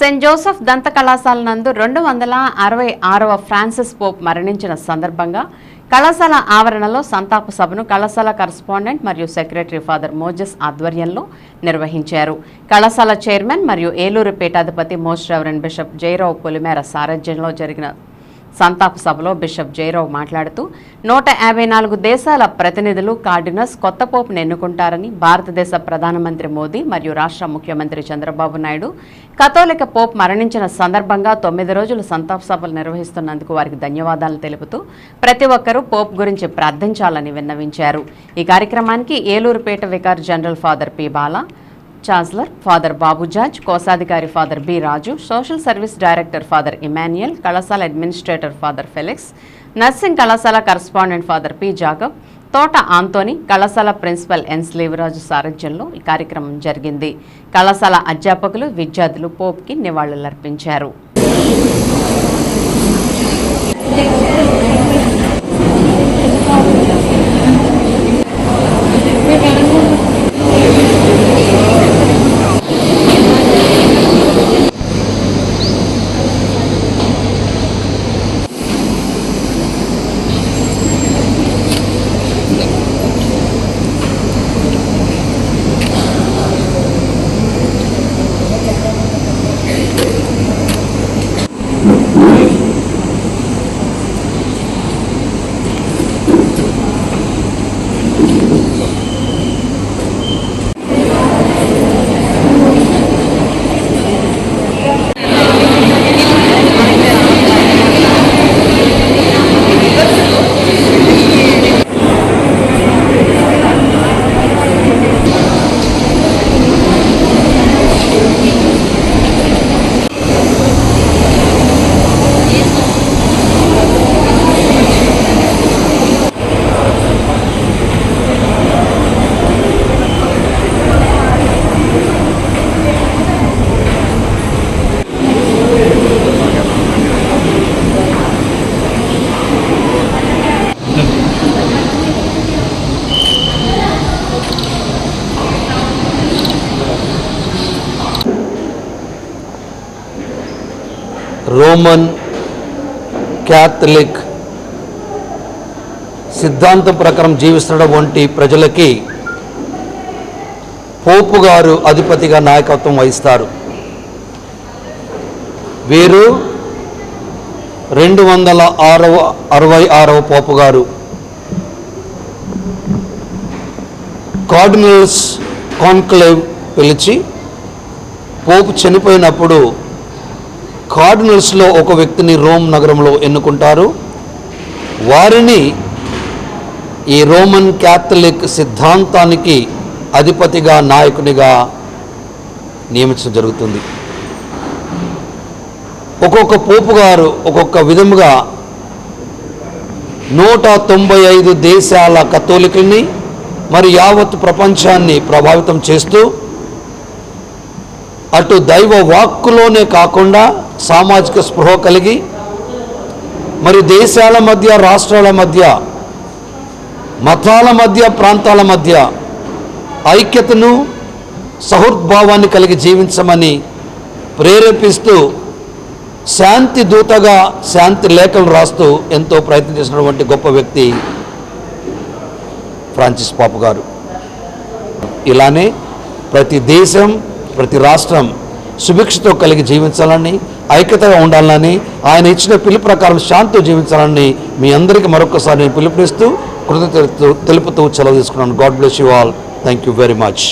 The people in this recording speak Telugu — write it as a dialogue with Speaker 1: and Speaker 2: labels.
Speaker 1: సెయింట్ జోసెఫ్ దంత కళాశాల నందు రెండు వందల అరవై ఆరవ ఫ్రాన్సిస్ పోప్ మరణించిన సందర్భంగా కళాశాల ఆవరణలో సంతాప సభను కళాశాల కరస్పాండెంట్ మరియు సెక్రటరీ ఫాదర్ మోజెస్ ఆధ్వర్యంలో నిర్వహించారు. కళాశాల చైర్మన్ మరియు ఏలూరు పీఠాధిపతి most reverend bishop Jayarao Polimera సారథ్యంలో జరిగిన సంతాప సభలో బిషప్ జయరావు మాట్లాడుతూ నూట యాభై నాలుగు దేశాల ప్రతినిధులు కార్డినస్ కొత్త పోపును ఎన్నుకుంటారని భారతదేశ ప్రధానమంత్రి మోదీ మరియు రాష్ట్ర ముఖ్యమంత్రి చంద్రబాబు నాయుడు కథోలిక పోప్ మరణించిన సందర్భంగా తొమ్మిది రోజులు సంతాప సభలు నిర్వహిస్తున్నందుకు వారికి ధన్యవాదాలు తెలుపుతూ ప్రతి ఒక్కరూ పోప్ గురించి ప్రార్థించాలని విన్నవించారు. ఈ కార్యక్రమానికి Elurupeta vicar general father P Bala chancellor father Babu George కోశాధికారి father B Raju social service director father Emmanuel కళాశాల అడ్మినిస్ట్రేటర్ ఫాదర్ ఫెలిక్స్ నర్సింగ్ కళాశాల కరస్పాండెంట్ ఫాదర్ పి జాగవ్ తోట ఆంతోని కళాశాల ప్రిన్సిపల్ ఎన్ స్లీవరాజు సారథ్యంలో ఈ కార్యక్రమం జరిగింది. కళాశాల అధ్యాపకులు విద్యార్థులు పోప్కి నివాళులర్పించారు. Thank you.
Speaker 2: రోమన్ క్యాథలిక్ సిద్ధాంతం ప్రకారం జీవిస్తున్నటువంటి ప్రజలకి పోపు గారు అధిపతిగా నాయకత్వం వహిస్తారు. వీరు రెండు వందల ఆరవ అరవై ఆరవ పోపు గారు. కార్డినల్స్ కాన్క్లేవ్ పిలిచి పోపు చనిపోయినప్పుడు కార్డినల్స్లో ఒక వ్యక్తిని రోమ్ నగరంలో ఎన్నుకుంటారు? వారిని ఈ రోమన్ క్యాథలిక్ సిద్ధాంతానికి అధిపతిగా నాయకునిగా నియమించడం జరుగుతుంది. ఒక్కొక్క పోపు గారు ఒక్కొక్క విధముగా నూట తొంభై ఐదు దేశాల కథోలికల్ని మరి యావత్ ప్రపంచాన్ని ప్రభావితం చేస్తూ అటు దైవ వాక్కులోనే కాకుండా సామాజిక స్పృహ కలిగి మరి దేశాల మధ్య రాష్ట్రాల మధ్య మతాల మధ్య ప్రాంతాల మధ్య ఐక్యతను సహృద్భావాన్ని కలిగి జీవించమని ప్రేరేపిస్తూ శాంతి దూతగా శాంతి లేఖలు రాస్తూ ఎంతో ప్రయత్నం చేసినటువంటి గొప్ప వ్యక్తి ఫ్రాన్సిస్ పాపు గారు. ఇలానే ప్రతి దేశం ప్రతి రాష్ట్రం సుభిక్షతో కలిగి జీవించాలని ఐక్యతగా ఉండాలని ఆయన ఇచ్చిన పిలుపు ప్రకారం శాంతితో జీవించాలని మీ అందరికీ మరొకసారి నేను పిలుపునిస్తూ కృతజ్ఞత తెలుపుతూ సెలవు తీసుకున్నాను. God bless you all. Thank you very much.